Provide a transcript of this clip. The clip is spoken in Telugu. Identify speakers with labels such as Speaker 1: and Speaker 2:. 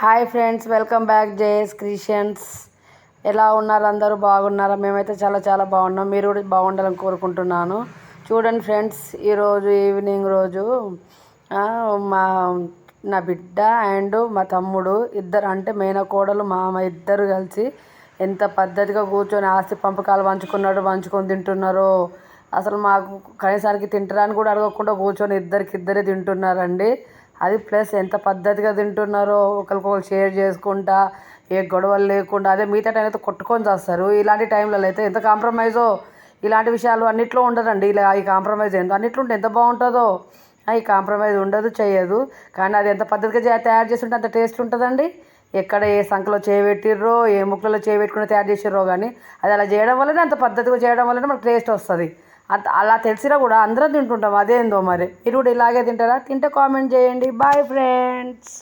Speaker 1: Hi friends welcome back JS Christians ఎలా ఉన్నారు? అందరూ బాగున్నారా? మేమైతే చాలా చాలా బాగున్నాం. మీరు కూడా బాగుండాలని కోరుకుంటున్నాను. చూడండి ఫ్రెండ్స్ ఈరోజు ఈవినింగ్ రోజు మా నా బిడ్డ అండ్ మా తమ్ముడు ఇద్దరు అంటే మేనకోడలు మామ ఇద్దరు కలిసి ఎంత పద్ధతిగా కూర్చొని ఆస్తి పంపకాలు వంచుకున్నాడు పంచుకొని తింటున్నారో అసలు మాకు కనీసానికి తింటారని కూడా అడగకుండా కూర్చొని ఇద్దరికి ఇద్దరే తింటున్నారండి. అది ప్లస్ ఎంత పద్ధతిగా తింటున్నారో ఒకరికొకరు షేర్ చేసుకుంటా ఏ గొడవలు లేకుండా అదే మిగతా టైం అయితే కొట్టుకొని చేస్తారు. ఇలాంటి టైంలలో అయితే ఎంత కాంప్రమైజో ఇలాంటి విషయాలు అన్నిట్లో ఉండదండి. ఇలా ఈ కాంప్రమైజ్ ఎంత అన్నిట్లో ఉంటే ఎంత బాగుంటుందో? ఈ కాంప్రమైజ్ ఉండదు చేయదు. కానీ అది ఎంత పద్ధతిగా చే- తయారు చేస్తుంటే అంత టేస్ట్ ఉంటుందండి. ఎక్కడ ఏ సంఖలో చేపెట్టిర్రో ఏ ముక్కలలో చేపెట్టుకుని తయారు చేసిర్రో కానీ అది అలా చేయడం వల్లనే అంత పద్ధతిగా చేయడం వల్లనే మనకు టేస్ట్ వస్తుంది. అలా తెలిసినా కూడా అందరం తింటుంటాం. అదేందో మరి. మీరు కూడా ఇలాగే తింటారా? తింటే కామెంట్ చేయండి. Bye friends